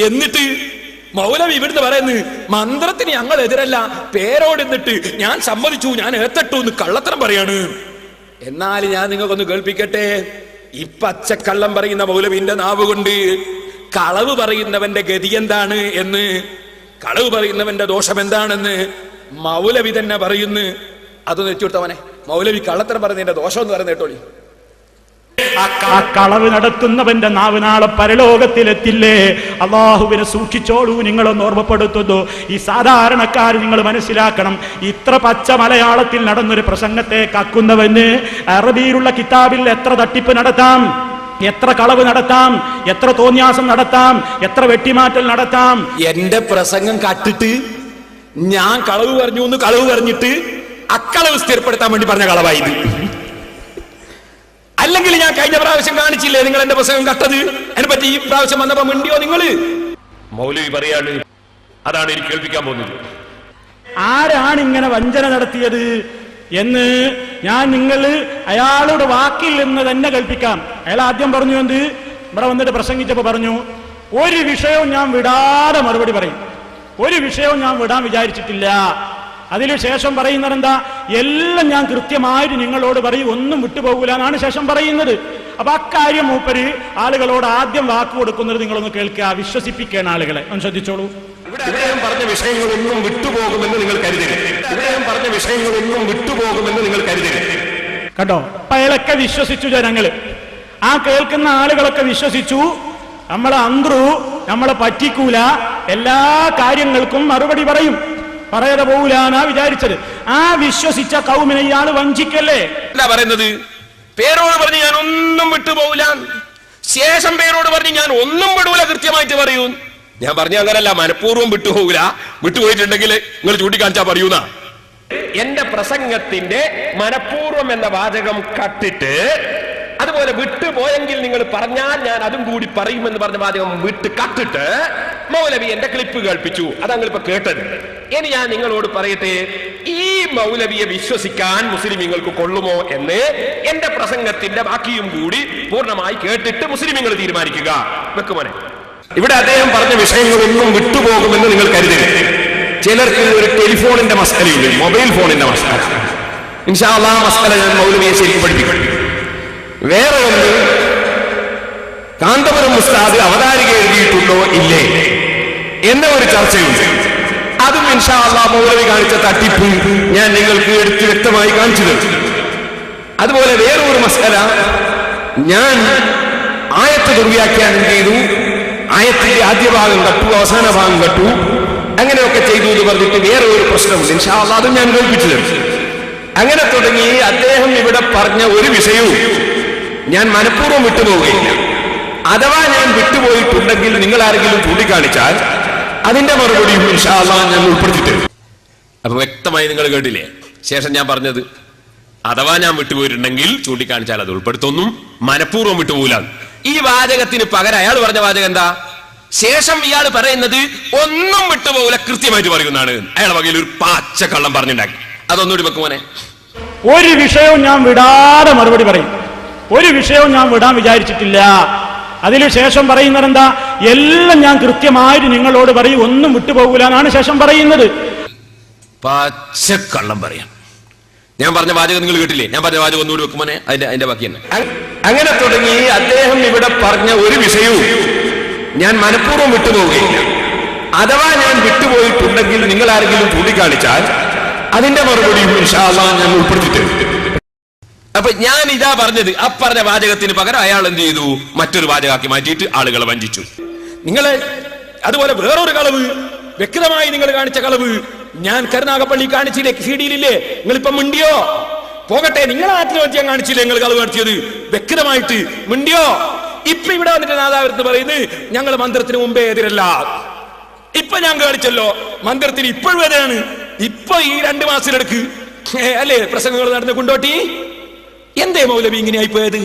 എന്നിട്ട് മൗലവി ഇവിടുന്ന് പറയുന്നു മന്ത്രത്തിന് ഞങ്ങൾ എതിരല്ല പേരോട് എന്നിട്ട് ഞാൻ സമ്മതിച്ചു ഞാൻ ഏത്തട്ടു എന്ന് കള്ളത്തരം പറയാണ്. എന്നാൽ ഞാൻ നിങ്ങൾക്കൊന്ന് കേൾപ്പിക്കട്ടെ? ഈ പച്ചക്കള്ളം പറയുന്ന മൗലവിന്റെ നാവ് കൊണ്ട് കളവ് പറയുന്നവന്റെ ഗതി എന്താണ് എന്ന്? കളവ് പറയുന്നവന്റെ ദോഷം എന്താണെന്ന് മൗലവി തന്നെ പറയുന്നു. അതൊന്ന് എത്തിവിട്ടവനെ മൗലവി കള്ളത്തരം പറയുന്നതിന്റെ ദോഷം എന്ന് പറയുന്ന കേട്ടോളി. ആ കളവ് നടത്തുന്നവന്റെ നാവ് നാളെ പരലോകത്തിലെത്തില്ലേ? അള്ളാഹുവിനെ സൂക്ഷിച്ചോളൂ നിങ്ങളൊന്ന് ഓർമ്മപ്പെടുത്തുന്നു. ഈ സാധാരണക്കാർ നിങ്ങൾ മനസ്സിലാക്കണം ഇത്ര പച്ച മലയാളത്തിൽ നടന്നൊരു പ്രസംഗത്തെ കക്കുന്നവന് അറബിയിലുള്ള കിതാബിൽ എത്ര തട്ടിപ്പ് നടത്താം എത്ര കളവ് നടത്താം എത്ര തോന്യാസം നടത്താം എത്ര വെട്ടിമാറ്റൽ നടത്താം. എന്റെ പ്രസംഗം കട്ടിട്ട് ഞാൻ കളവ് പറഞ്ഞു കളവ് പറഞ്ഞിട്ട് അക്കളവ് സ്ഥിരപ്പെടുത്താൻ വേണ്ടി പറഞ്ഞ കളവായത് അല്ലെങ്കിൽ ഞാൻ കഴിഞ്ഞ പ്രാവശ്യം കാണിച്ചില്ലേ നിങ്ങൾ എന്റെ പ്രസംഗം കട്ടത്? അതിനെ പറ്റി ഈ പ്രാവശ്യം വന്നപ്പോ മിണ്ടിയോ നിങ്ങൾ? മൗലവി പറയാണ് അതാണ് എനിക്ക് കേൾപ്പിക്കാൻ പോകുന്നത്. ആരാണ് ഇങ്ങനെ വഞ്ചന നടത്തിയത് എന്ന് ഞാൻ നിങ്ങൾ അയാളുടെ വാക്കിൽ നിന്ന് തന്നെ കൽപ്പിക്കാം അയാൾ ആദ്യം പറഞ്ഞു എന്ത്? ഇവിടെ വന്നിട്ട് പ്രസംഗിച്ചപ്പോ പറഞ്ഞു ഒരു വിഷയവും ഞാൻ വിടാതെ മറുപടി പറയും. ഒരു വിഷയവും ഞാൻ വിടാൻ വിചാരിച്ചിട്ടില്ല. അതിനുശേഷം പറയുന്നത് എന്താ എല്ലാം ഞാൻ കൃത്യമായിട്ട് നിങ്ങളോട് പറയും ഒന്നും വിട്ടുപോകൂല എന്നാണ് ശേഷം പറയുന്നത്. അപ്പൊ അക്കാര്യം മൂപ്പര് ആളുകളോട് ആദ്യം വാക്ക് കൊടുക്കുന്നത് നിങ്ങളൊന്ന് കേൾക്കുക വിശ്വസിപ്പിക്കുകയാണ് ആളുകളെ. ഒന്ന് ശ്രദ്ധിച്ചോളൂ. ഇവിടെ ഞാൻ പറഞ്ഞ വിഷയങ്ങളൊന്നും വിട്ടുപോകുമെന്ന് നിങ്ങൾ കരുതരുത്. ഇവിടെ ഞാൻ പറഞ്ഞ വിഷയങ്ങളൊന്നും വിട്ടുപോകുമെന്ന് നിങ്ങൾ കരുതരുത്. കണ്ടോ? അയാളൊക്കെ വിശ്വസിച്ചു ജനങ്ങൾ. ആ കേൾക്കുന്ന ആളുകളൊക്കെ വിശ്വസിച്ചു. നമ്മളെ അന്ത്രു നമ്മളെ പറ്റിക്കൂല. എല്ലാ കാര്യങ്ങൾക്കും മറുപടി പറയും. പറയാതെ പോകൂലാന്നാ വിചാരിച്ചത്. ആ വിശ്വസിച്ച കൗമിനെ ഇയാൾ വഞ്ചിക്കല്ലേ? എന്താ പറയുന്നത്? പേരോട് പറഞ്ഞ് ഞാൻ ഒന്നും വിട്ടുപോകില്ല ശേഷം പേരോട് പറഞ്ഞ് ഞാൻ ഒന്നും വിടൂല കൃത്യമായിട്ട് പറയൂ. ഞാൻ പറഞ്ഞ അങ്ങനല്ല മനഃപൂർവം വിട്ടുപോകില്ല വിട്ടുപോയിട്ടുണ്ടെങ്കിൽ നിങ്ങൾ ചൂണ്ടിക്കാണിച്ചാ പറയൂന്നാ. എന്റെ പ്രസംഗത്തിന്റെ മനഃപൂർവം എന്ന വാചകം കട്ടിട്ട് അതുപോലെ വിട്ടുപോയെങ്കിൽ നിങ്ങൾ പറഞ്ഞാൽ ഞാൻ അതും കൂടി പറയുമെന്ന് പറഞ്ഞ വാചകം വിട്ട് കട്ടിട്ട് മൗലവി എന്റെ ക്ലിപ്പ് കേൾപ്പിച്ചു. അതങ്ങൾ ഇപ്പൊ കേട്ടത്. ഇനി ഞാൻ നിങ്ങളോട് പറയട്ടെ ഈ മൗലവിയെ വിശ്വസിക്കാൻ മുസ്ലിമീങ്ങൾക്ക് കൊള്ളുമോ എന്ന് എന്റെ പ്രസംഗത്തിന്റെ ബാക്കിയും കൂടി പൂർണമായി കേട്ടിട്ട് മുസ്ലിമീങ്ങൾ തീരുമാനിക്കുക. വെക്കുമോനെ ഇവിടെ അദ്ദേഹം പറഞ്ഞ വിഷയങ്ങളൊന്നും വിട്ടുപോകുമെന്ന് നിങ്ങൾ കരുതരുത്. ചിലർക്ക് ഒരു ടെലിഫോണിന്റെ മസ്കലയുണ്ട് മൊബൈൽ ഫോണിന്റെ മസ്കല ഇൻഷാല്ലാ മസ്കല ഞാൻ മൗലവിയെ ശരിക്കും പഠിപ്പിക്കും. വേറെ ഒന്ന് കാന്തപുരം മുസ്താദ് അവതാരിക എഴുതിയിട്ടുണ്ടോ? ഇല്ലേ. എന്ന ഒരു ചർച്ചയുണ്ട്. അതും ഇൻഷാല്ലാ മൗലവി കാണിച്ച തട്ടിപ്പ് ഞാൻ നിങ്ങൾക്ക് എടുത്ത് വ്യക്തമായി കാണിച്ചു തരും. അതുപോലെ വേറൊരു മസ്കല ഞാൻ ആയത്ത് ദുർവ്യാഖ്യാനം ചെയ്തു ആയത്തിന്റെ ആദ്യ ഭാഗം കട്ടു അവസാന ഭാഗം കട്ടു. അങ്ങനെയൊക്കെ ചെയ്തു എന്ന് പറഞ്ഞിട്ട് വേറെ ഒരു പ്രശ്നമുണ്ട്. അള്ളാഹ് അതും ഞാൻ കേൾപ്പിച്ചു തരും. അങ്ങനെ തുടങ്ങി അദ്ദേഹം ഇവിടെ പറഞ്ഞ ഒരു വിഷയവും ഞാൻ മനഃപൂർവം വിട്ടുപോവുകയില്ല. അഥവാ ഞാൻ വിട്ടുപോയിട്ടുണ്ടെങ്കിൽ നിങ്ങൾ ആരെങ്കിലും ചൂണ്ടിക്കാണിച്ചാൽ അതിന്റെ മറുപടിയും ഞാൻ ഉൾപ്പെടുത്തി തരും അപ്പൊ വ്യക്തമായി നിങ്ങൾ കേട്ടില്ലേ? ശേഷം ഞാൻ പറഞ്ഞത് അഥവാ ഞാൻ വിട്ടുപോയിട്ടുണ്ടെങ്കിൽ ചൂണ്ടിക്കാണിച്ചാൽ അത് ഉൾപ്പെടുത്തൊന്നും മനഃപൂർവം വിട്ടുപോകില്ല. ഈ വാചകത്തിന് പകരം അയാൾ പറഞ്ഞ വാചകം എന്താ? ശേഷം ഇയാൾ പറയുന്നത് ഒന്നും വിട്ടുപോകില്ല കൃത്യമായിട്ട് പറയുന്നതാണ്. അയാൾ വകയിൽ ഒരു പാച്ച കള്ളം പറഞ്ഞിട്ടുണ്ടാക്കി. അതൊന്നുകൂടി വെക്കുമോനെ ഒരു വിഷയവും ഞാൻ വിടാതെ മറുപടി പറയും. ഒരു വിഷയവും ഞാൻ വിടാൻ വിചാരിച്ചിട്ടില്ല. അതിനുശേഷം പറയുന്നത് എന്താ എല്ലാം ഞാൻ കൃത്യമായിട്ട് നിങ്ങളോട് പറയും ഒന്നും വിട്ടുപോകൂല എന്നാണ് ശേഷം പറയുന്നത്. പച്ചക്കള്ളം പറയാം. ഞാൻ പറഞ്ഞ വാചകം നിങ്ങൾ കേട്ടില്ലേ? ഞാൻ പറഞ്ഞ വാചകം ഒന്നുകൂടി വെക്കുമോനെ അതിന്റെ അതിന്റെ ബാക്കി തന്നെ. അങ്ങനെ തുടങ്ങി അദ്ദേഹം ഇവിടെ പറഞ്ഞ ഒരു വിഷയവും ഞാൻ മനഃപൂർവം വിട്ടുപോവുകയില്ല. അഥവാ ഞാൻ വിട്ടുപോയിട്ടുണ്ടെങ്കിൽ നിങ്ങൾ ആരെങ്കിലും ചൂണ്ടിക്കാണിച്ചാൽ അതിന്റെ മറുപടിയും ഞാൻ ഉൾപ്പെടുത്തി തരും അപ്പൊ ഞാൻ ഇതാ പറഞ്ഞത്. അപ്പറഞ്ഞ പറഞ്ഞ വാചകത്തിന് പകരം അയാൾ എന്ത് ചെയ്തു? മറ്റൊരു വാചകമാക്കി മാറ്റിയിട്ട് ആളുകളെ വഞ്ചിച്ചു. നിങ്ങളെ അതുപോലെ വേറൊരു കളവ് വ്യക്തമായി നിങ്ങൾ കാണിച്ച കളവ് ഞാൻ കരുനാഗപ്പള്ളി കാണിച്ചില്ലേ? സി നിങ്ങൾ ഇപ്പൊ മിണ്ടിയോ? പോകട്ടെ നിങ്ങൾ ഞാൻ കാണിച്ചില്ലേ? നിങ്ങൾ കളവ് കാണിച്ചത്? വ്യക്തമായിട്ട് മിണ്ടിയോ? ഇപ്പൊ ഇവിടെ വന്നിട്ട് നാദാവരത്ത് പറയുന്നത് ഞങ്ങൾ മന്ത്രത്തിന് മുമ്പേ എതിരല്ല. ഇപ്പൊ ഞാൻ കാണിച്ചല്ലോ മന്ത്രത്തിന് ഇപ്പോഴും എതിരാണ്. ഇപ്പൊ ഈ രണ്ട് മാസത്തിലെടുക്ക് അല്ലേ? പ്രസംഗങ്ങൾ നടന്ന കൊണ്ടോട്ടി? എന്തേ മൗലവി ഇങ്ങനെയായി പോയത്?